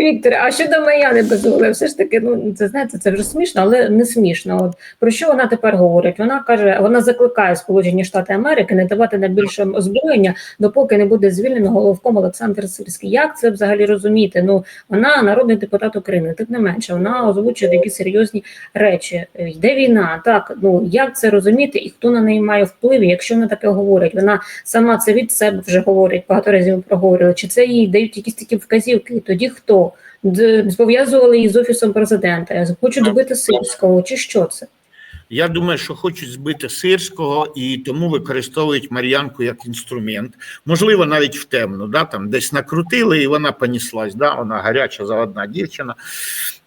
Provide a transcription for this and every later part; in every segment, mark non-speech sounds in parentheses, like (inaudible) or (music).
Віктор, а щодо Маяни Безугли, все ж таки, ну це знаєте, це вже смішно, але не смішно. От про що вона тепер говорить? Вона каже, вона закликає Сполучені Штати Америки не давати на більше озброєння, допоки не буде звільнено головком Олександр Сирський. Як це взагалі розуміти? Ну вона народний депутат України, тим не менше, вона озвучує такі серйозні речі. Йде війна, так ну як це розуміти, і хто на неї має вплив, якщо вона таке говорить? Вона сама це від себе вже говорить, багато разів проговорювала. Чи це їй дають якісь такі вказівки? І тоді хто? Пов'язували її з офісом президента, хочуть збити сирського, чи що це? Я думаю, що хочуть збити сирського і тому використовують Мар'янку як інструмент. Можливо, навіть в темну, да, там десь накрутили, і вона поніслась. Да, вона гаряча, заводна дівчина.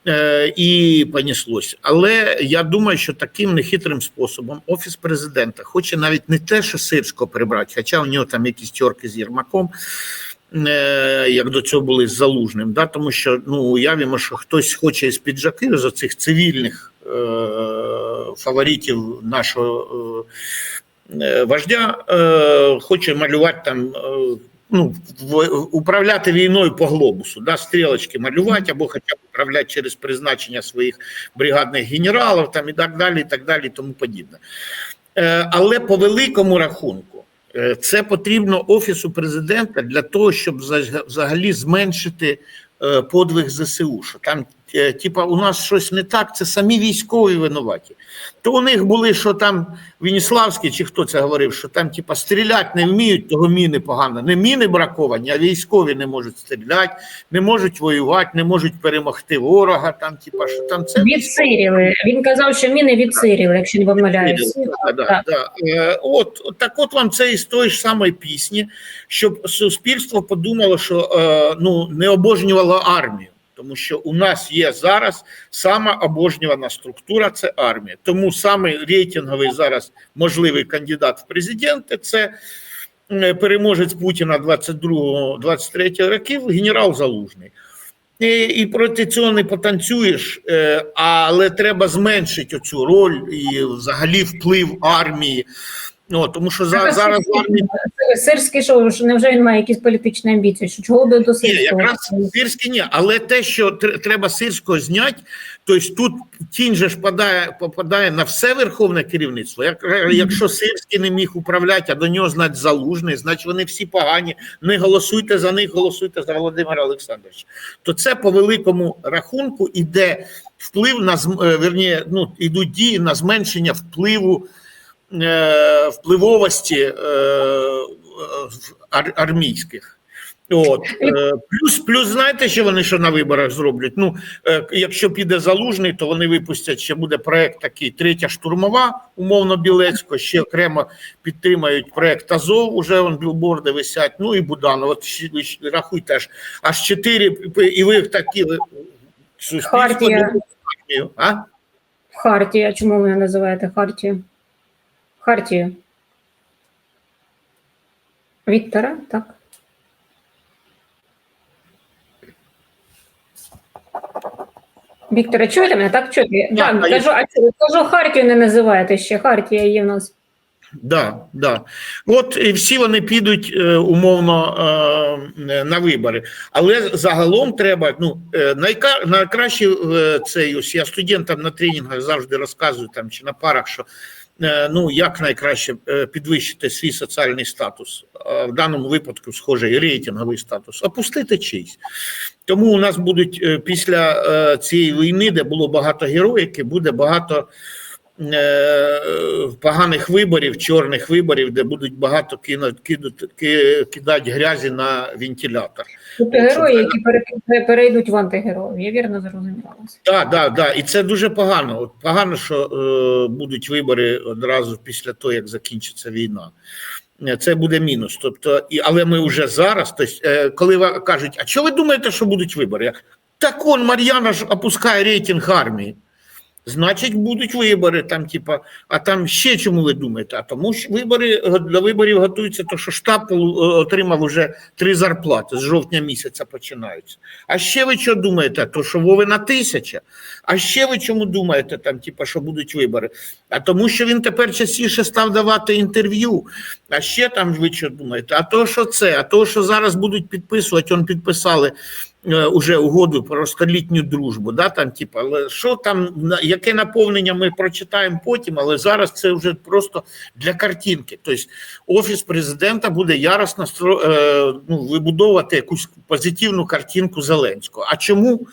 Е, і поніслось. Але я думаю, що таким нехитрим способом офіс президента хоче навіть не те, що сирського прибрати, хоча у нього там якісь тьорки з Єрмаком. Е, Як до цього були з залужним, да? тому що ну уявімо, що хтось хоче з піджаків з оцих цивільних е, фаворитів нашого е, е, вождя, е, хоче малювати там, е, ну, управляти війною по глобусу, да? стрілочки малювати або хоча б управляти через призначення своїх бригадних генералів там, і так далі, і так далі, і тому подібне. Е, але по великому рахунку. Е, Це потрібно офісу президента для того, щоб взаг- взагалі зменшити е, подвиг ЗСУ. Що там, типа, у нас щось не так, це самі військові винуваті. То у них були, що там Веніславський, чи хто це говорив, що там, типа, стріляти не вміють, того міни погано. Не міни браковані, а військові не можуть стріляти, не можуть воювати, не можуть перемогти ворога. Там, типа, що там це Відсиріли. Він казав, що міни відсиріли, якщо не помиляюсь. Да, да, да. Е, От от так, от вам це із тої ж самої пісні, щоб суспільство подумало, що е, ну не обожнювало армію. Тому що у нас є зараз сама обожнювана структура це армія. Тому самий рейтинговий зараз можливий кандидат в президенти це переможець Путіна 22-23 років, генерал Залужний. І, і проти цього не потанцюєш, е, але треба зменшити цю роль і взагалі вплив армії. Ну, тому що за, зараз в армії Сирський що, невже він має якісь політичні амбіції? Що чого до Ні, Сирського? якраз сирський ні, але те, що треба сирського зняти, тобто тут тінь же ж падає, попадає на все верховне керівництво. Як, якщо сирський не міг управляти, а до нього знать залужний, значить вони всі погані. Не голосуйте за них, голосуйте за Володимира Олександровича. То це по великому рахунку іде вплив на е, верні, ну ідуть дії на зменшення впливу впливовості е, е, ар- армійських. От е, плюс, плюс, знаєте, що вони що на виборах зроблять? Ну, е, якщо піде залужний, то вони випустять ще буде проект такий третя штурмова, умовно Білецько, ще окремо підтримають проект Азов. Уже он білборди висять. Ну і Буданов. От ще- ви ж рахуйте аж чотири, і ви такі Хартія. А? Хартія. Чому ви називаєте Хартію? Хартію. Віктора, так? Віктора, чуєте мене? Так чуєте? Да, Так, кажу, а кажу, Хартію не називаєте ще. Хартія є в нас. Да, да. От і всі вони підуть е, умовно е, на вибори. Але загалом треба. Ну е, найка, найкраще е, цей ось я студентам на тренінгах завжди розказую там чи на парах, що ну як найкраще е, підвищити свій соціальний статус. В даному випадку схожий рейтинговий статус, опустити чийсь. Тому у нас будуть е, після е, цієї війни, де було багато героїки, буде багато е, поганих виборів, чорних виборів, де будуть багато кинуть, кидати, кидати грязі на вентилятор. Тобто герої, які перейдуть в антигероїв. Я вірно зрозуміла. Так, так, так. І це дуже погано. От погано, що е, будуть вибори одразу після того, як закінчиться війна. Е, Це буде мінус. Тобто, і, але ми вже зараз, тобто, е, коли кажуть, а що ви думаєте, що будуть вибори? Так он Мар'яна ж опускає рейтинг армії. Значить, будуть вибори там, типа, а там ще чому ви думаєте? А тому що вибори до виборів готуються, то що штаб е, отримав уже три зарплати з жовтня місяця починаються. А ще ви що думаєте? То що Вовина тисяча? А ще ви чому думаєте, там, типа, що будуть вибори? А тому, що він тепер частіше став давати інтерв'ю. А ще там ви що думаєте? А то, що це, а то, що зараз будуть підписувати, он підписали уже угоду про столітню дружбу. Да, там, типу, але що там, яке наповнення ми прочитаємо потім, але зараз це вже просто для картинки. Тобто офіс президента буде яростно е, ну, вибудовувати якусь позитивну картинку Зеленського. А чому?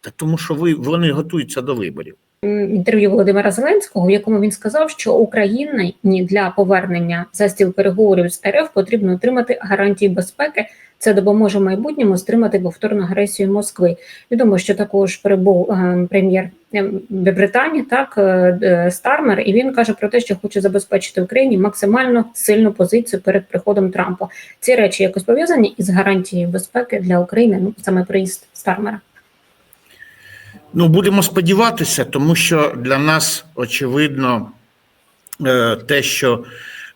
Та тому, що ви вони готуються до виборів. Інтерв'ю Володимира Зеленського, в якому він сказав, що Україні для повернення за стіл переговорів з РФ потрібно отримати гарантії безпеки. Це допоможе майбутньому стримати повторну агресію Москви. Відомо, що також прибув е, прем'єр е, Британії, так е, Стармер, і він каже про те, що хоче забезпечити Україні максимально сильну позицію перед приходом Трампа. Ці речі якось пов'язані із гарантією безпеки для України. Ну саме приїзд Стармера. Ну, будемо сподіватися, тому що для нас очевидно е, те, що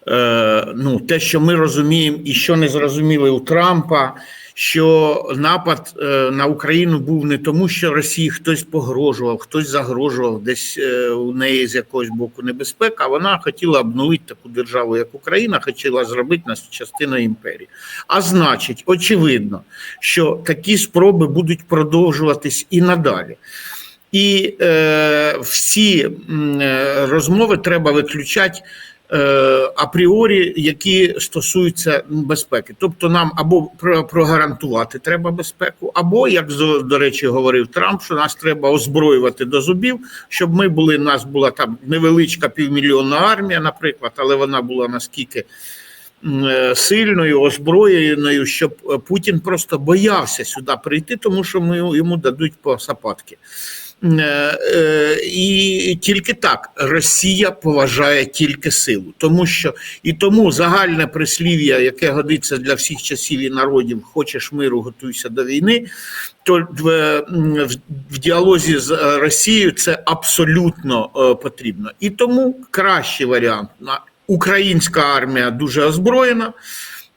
е, ну, те, що ми розуміємо, і що не зрозуміли у Трампа, що напад е, на Україну був не тому, що Росії хтось погрожував, хтось загрожував десь е, у неї з якогось боку небезпека. Вона хотіла обновити таку державу, як Україна, хотіла зробити нас частиною імперії. А значить, очевидно, що такі спроби будуть продовжуватись і надалі. І е, всі е, розмови треба виключати апріорі, які стосуються безпеки. Тобто нам або прогарантувати треба безпеку, або, як до речі, говорив Трамп, що нас треба озброювати до зубів, щоб ми були. Нас була там невеличка півмільйонна армія, наприклад, але вона була наскільки. е, Сильною, озброєною, щоб е, Путін просто боявся сюди прийти, тому що ми йому дадуть по сапатки. Е, е, І тільки так Росія поважає тільки силу, тому що і тому загальне прислів'я, яке годиться для всіх часів і народів, хочеш миру, готуйся до війни. То в, в, в діалозі з е, Росією це абсолютно е, потрібно. І тому кращий варіант на українська армія дуже озброєна.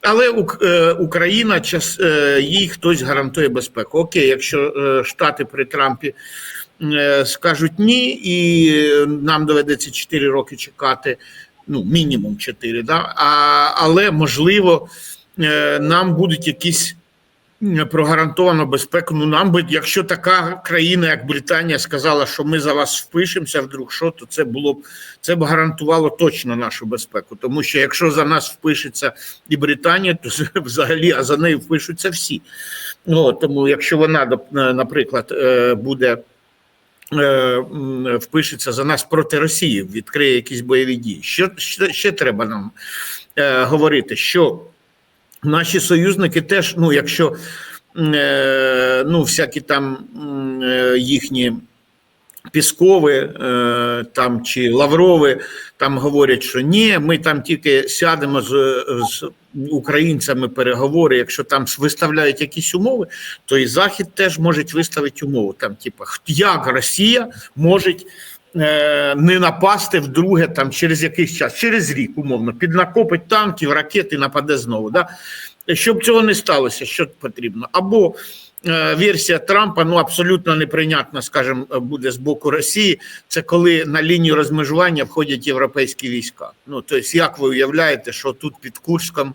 Але е, Україна час е, їй хтось гарантує безпеку. Окей, якщо е, Штати при Трампі е, скажуть ні, і е, нам доведеться 4 роки чекати, ну мінімум 4, да? а, але можливо е, нам будуть якісь прогарантовано безпеку. Ну нам би, якщо така країна, як Британія, сказала, що ми за вас впишемося, вдруг що, то це було б це б гарантувало точно нашу безпеку. Тому що якщо за нас впишеться і Британія, то (laughs) взагалі а за нею впишуться всі. Ну, тому якщо вона, наприклад, е, буде е, м, впишеться за нас проти Росії, відкриє якісь бойові дії. Що ще, ще треба нам е, говорити? Що наші союзники теж, ну якщо е, ну, всякі там е, їхні. Піскови е, там чи Лаврови там говорять, що ні, ми там тільки сядемо з, з українцями переговори. Якщо там виставляють якісь умови, то і Захід теж може виставити умову. Там, типу, як Росія може е, не напасти вдруге там через якийсь час, через рік, умовно, піднакопить танків, ракети, нападе знову. Да? Щоб цього не сталося, що потрібно? Або версія Трампа ну абсолютно неприйнятна, скажімо, буде з боку Росії. Це коли на лінію розмежування входять європейські війська. Ну тобто, як ви уявляєте, що тут під Курском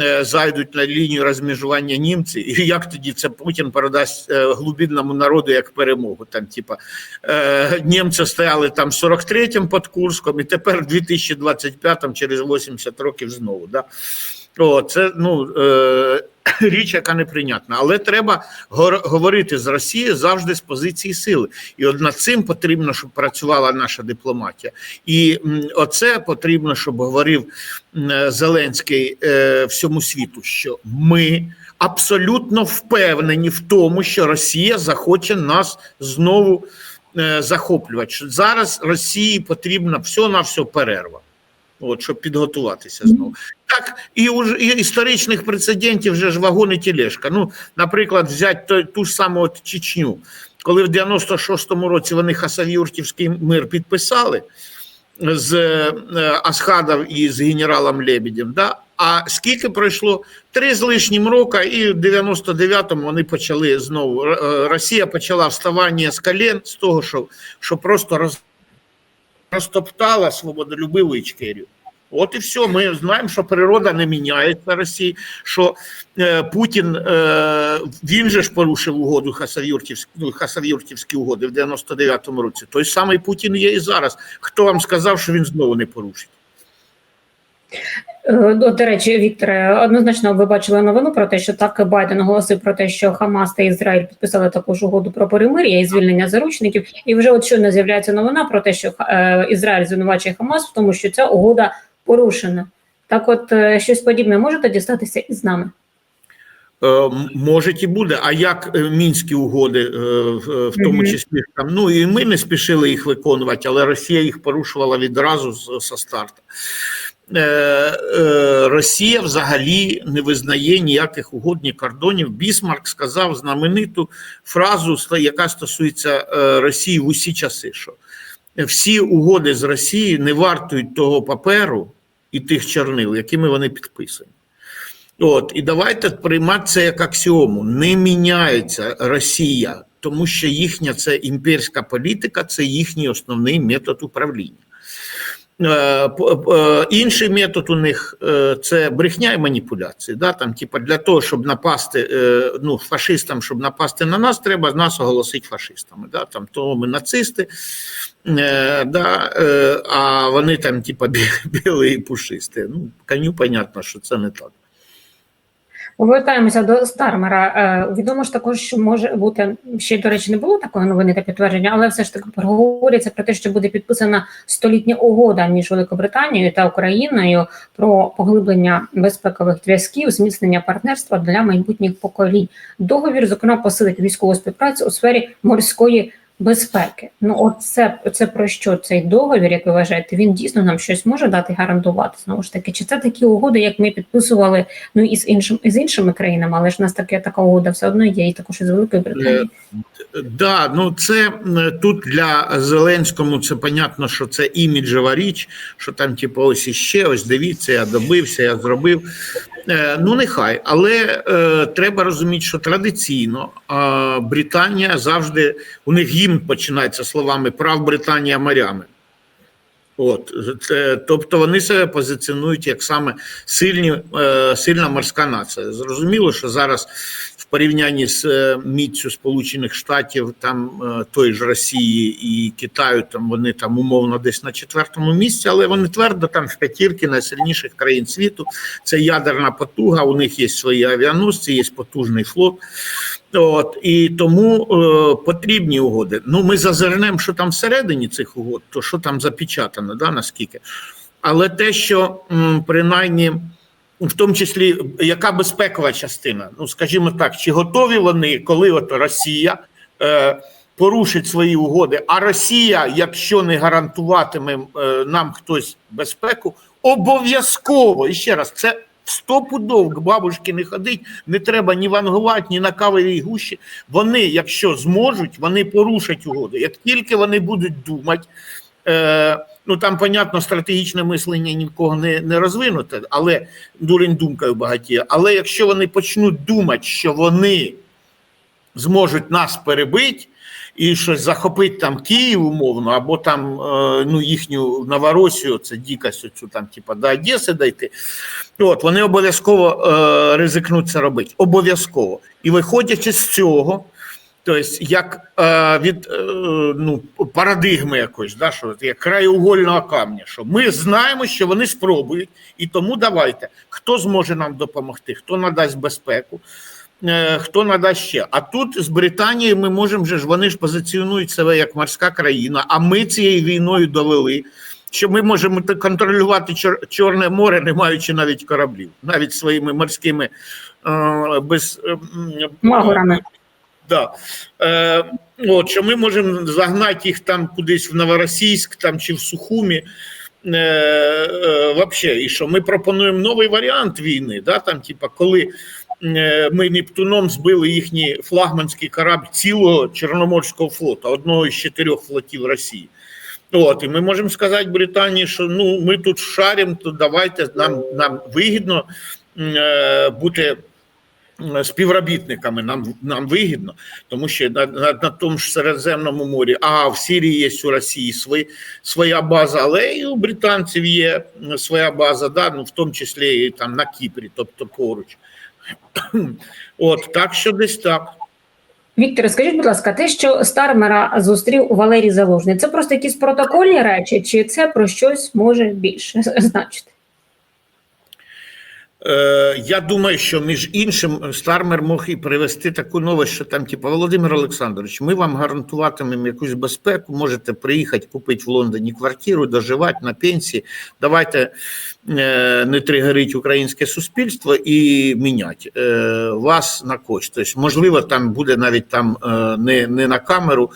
е, зайдуть на лінію розмежування німці, і як тоді це Путін передасть е, глубинному народу як перемогу? Там, типа е, німці стояли там 43-м під Курском, і тепер в 2025-му, через 80 років знову. Да? О, це ну е, (coughs) річ, яка неприйнятна. Але треба говорити з Росією завжди з позиції сили. І от над цим потрібно, щоб працювала наша дипломатія. І оце потрібно, щоб говорив е, Зеленський е, всьому світу, що ми абсолютно впевнені в тому, що Росія захоче нас знову е, захоплювати. Що зараз Росії потрібна все на все перерва. От, щоб підготуватися знову. Так, і уже і історичних прецедентів вже ж вагон і. Ну, наприклад, взяти ту, ж саму от Чечню, коли в 96-му році вони Хасавюртівський мир підписали з е, Асхадов і з генералом Лебедем, да? а скільки пройшло? Три з лишнім року, і в 99-му вони почали знову. Е, Росія почала вставання з колін з того, що, що просто роз, розтоптала свободолюбиву Ічкерію. От і все. Ми знаємо, що природа не міняється Росії, що е, Путін е, він же ж порушив угоду Хасавюртівські, ну, Хасавюртівські угоди в 99-му році. Той самий Путін є і зараз. Хто вам сказав, що він знову не порушить? Е, До речі, Вікторе, однозначно ви бачили новину про те, що так Байден оголосив про те, що Хамас та Ізраїль підписали також угоду про перемир'я і звільнення заручників. І вже от щойно з'являється новина про те, що е, Ізраїль звинувачує Хамас в тому, що ця угода порушена. Так, от е, щось подібне можете дістатися із нами. Е, Може і буде. А як е, мінські угоди, е, в тому числі там, ну і ми не спішили їх виконувати, але Росія їх порушувала відразу з со старту. Е, е, Росія взагалі не визнає ніяких угод, ні кордонів. Бісмарк сказав знамениту фразу, яка стосується е, Росії в усі часи. Що всі угоди з Росією не вартують того паперу і тих чорнил, якими вони підписані. От, і давайте приймати це як аксіому. Не міняється Росія, тому що їхня це імперська політика, це їхній основний метод управління. Е, по- е, Інший метод у них е, це брехня і маніпуляції. Да? Там, типа, для того, щоб напасти е, ну, фашистам, щоб напасти на нас, треба нас оголосити фашистами. Да? Там, то ми нацисти, е, да? е, а вони там, типа, (laughs) бі- білі і пушисті. Ну, коню понятно, що це не так. Повертаємося до Стармера. Е, відомо ж також, що може бути ще до речі, не було такої новини та підтвердження, але все ж таки проговорюється про те, що буде підписана столітня угода між Великобританією та Україною про поглиблення безпекових зв'язків, зміцнення партнерства для майбутніх поколінь. Договір, зокрема, посилить військову співпрацю у сфері морської безпеки. Ну, от це, про що цей договір, як ви вважаєте, він дійсно нам щось може дати гарантувати знову ж таки? Чи це такі угоди, як ми підписували ну і з іншим і з іншими країнами, але ж у нас таке така угода все одно є, і також із Великої Британії. Да, ну це е, тут для Зеленському це понятно, що це іміджева річ, що там, типу, ось іще, ось дивіться, я добився, я зробив. Е, ну, нехай, але е, треба розуміти, що традиційно е, Британія завжди у них гімн починається словами прав Британія морями. От, це, тобто вони себе позиціонують як саме сильні, е, сильна морська нація. Зрозуміло, що зараз порівнянні з е, міцю Сполучених Штатів, там е, той ж Росії і Китаю, там вони там умовно десь на четвертому місці, але вони твердо там в п'ятірки найсильніших країн світу. Це ядерна потуга. У них є свої авіаносці, є потужний флот. От і тому е, потрібні угоди. Ну, ми зазирнемо, що там всередині цих угод, то що там запечатано, да, наскільки. Але те, що м, принаймні, в тому числі, яка безпекова частина, ну скажімо так, чи готові вони, коли от Росія е, порушить свої угоди, а Росія, якщо не гарантуватиме е, нам хтось безпеку, обов'язково і ще раз, це стопудов к бабушки не ходить, не треба ні вангувати, ні на кавовій гущі. Вони, якщо зможуть, вони порушать угоду. Як тільки вони будуть думати, е, ну там, понятно, стратегічне мислення нікого не, не розвинуте, але дурень думкою багатіє. Але якщо вони почнуть думати, що вони зможуть нас перебити, і щось захопити там Київ умовно, або там е, ну, їхню Новоросію, це дікость оцю там, типа, до Одеси дойти. От, вони обов'язково е, ризикнуть це робити. Обов'язково. І виходячи з цього, тобто, як е, від е, ну, парадигми якоїсь, да, що як краєугольного камня, що ми знаємо, що вони спробують, і тому давайте, хто зможе нам допомогти, хто надасть безпеку. Е, Хто надасть ще? А тут з Британією ми можемо вже ж вони ж позиціонують себе як морська країна. А ми цією війною довели, що ми можемо контролювати Чор- Чорне море, не маючи навіть кораблів, навіть своїми морськими е, без е, м, Магорами. Да. Е, от, що ми можемо загнати їх там кудись в Новоросійськ там, чи в Сухумі. Е, е, вообще, і що ми пропонуємо новий варіант війни, да, там, типа, коли е, ми Нептуном збили їхній флагманський корабль цілого Чорноморського флоту, одного із чотирьох флотів Росії. От, і ми можемо сказати Британії, що ну ми тут шаримо, то давайте нам, нам вигідно е, бути співробітниками нам, нам вигідно, тому що на, на, на тому ж Середземному морі, а в Сирії є у Росії свої, своя база, але і у британців є своя база, да, ну, в тому числі і там на Кіпрі, тобто поруч. (clears throat) От так що десь так. Віктор, скажіть, будь ласка, те, що Стармера зустрів у Валерій Залужний, це просто якісь протокольні речі, чи це про щось може більше (laughs) значити? Е, я думаю, що між іншим Стармер мог і привести таку новость, що там, типу, Володимир Олександрович, ми вам гарантуватимемо якусь безпеку, можете приїхати купити в Лондоні квартиру, доживати на пенсії. Давайте е, не тригерить українське суспільство і міняти е, вас на кость. Тобто, можливо, там буде навіть там е, не, не на камеру.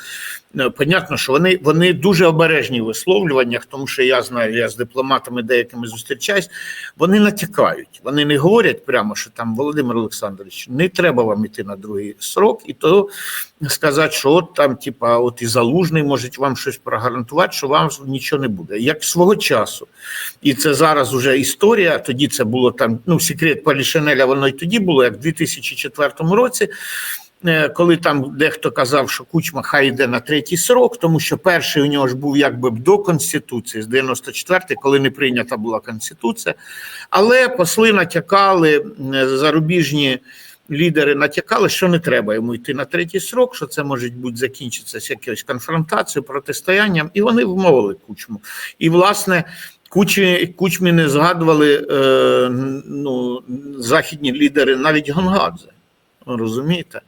Е, Понятно, що вони, вони дуже обережні в висловлюваннях, тому що я знаю, я з дипломатами деякими зустрічаюсь, вони натякають, вони не говорять прямо, що там Володимир Олександрович, не треба вам іти на другий срок, і то сказати, що от там, типа, от і залужний можуть вам щось прогарантувати, що вам нічого не буде. Як свого часу. І це зараз уже історія. Тоді це було там, ну, секрет Полішинеля, воно й тоді було, як в 2004 році. Е, Коли там дехто казав, що Кучма хай йде на третій срок, тому що перший у нього ж був якби до Конституції з 94-ї, коли не прийнята була Конституція. Але посли натякали, зарубіжні лідери натякали, що не треба йому йти на третій срок, що це може бути закінчитися з якоюсь конфронтацією, протистоянням, і вони вмовили Кучму. І, власне, Кучмі, Кучмі не згадували е, ну, західні лідери, навіть Гонгадзе. Розумієте?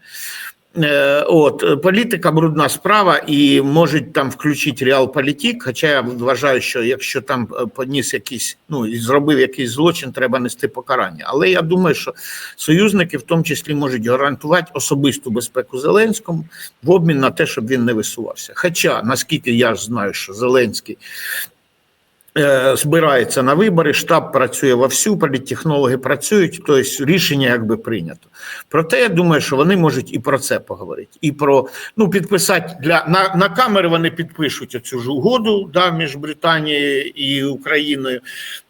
Е, От політика брудна справа, і можуть там включити реалполітик. Хоча я вважаю, що якщо там е, поніс якийсь, ну і зробив якийсь злочин, треба нести покарання. Але я думаю, що союзники в тому числі можуть гарантувати особисту безпеку Зеленському в обмін на те, щоб він не висувався. Хоча наскільки я ж знаю, що Зеленський. Е, Збирається на вибори, штаб працює вовсю, політтехнологи працюють, тобто рішення якби прийнято. Проте я думаю, що вони можуть і про це поговорити, і про ну підписати для на, на камери. Вони підпишуть оцю ж угоду да, між Британією і Україною.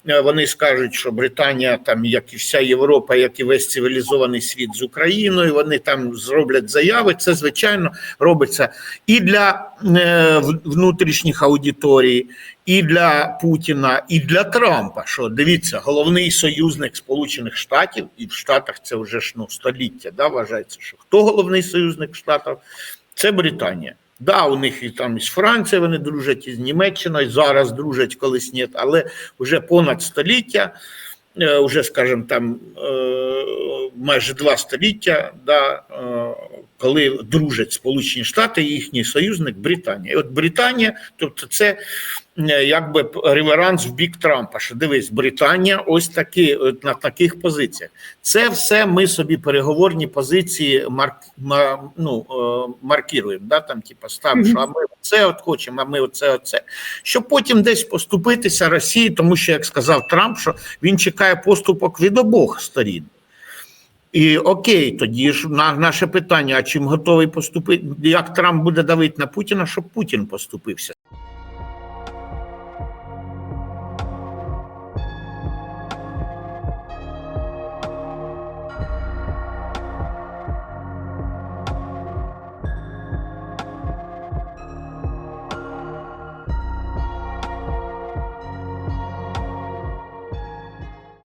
Е, Вони скажуть, що Британія, там як і вся Європа, як і весь цивілізований світ з Україною. Вони там зроблять заяви. Це звичайно робиться і для е, внутрішніх аудиторій, і для Путіна, і для Трампа. Що дивіться, головний союзник Сполучених Штатів, і в Штатах це вже ж ну століття. Да, вважається, що хто головний союзник Штатів? Це Британія. Да, у них і там із Франції вони дружать, і з Німеччиною зараз дружать колись ні, але вже понад століття, е, вже, скажімо, там е, майже два століття, да, е, коли дружать Сполучені Штати і їхній союзник Британія. І от Британія, тобто це якби реверанс в бік Трампа. Що дивись, Британія ось такі на таких позиціях. Це все ми собі переговорні позиції марк, ма- ну, е, маркіруємо. Да, там, типу, ставимо, що а ми це от хочемо, а ми оце, оце. Щоб потім десь поступитися Росії, тому що, як сказав Трамп, що він чекає поступок від обох сторін. І окей, тоді ж на наше питання: а чим готовий поступити? Як Трамп буде давити на Путіна, щоб Путін поступився?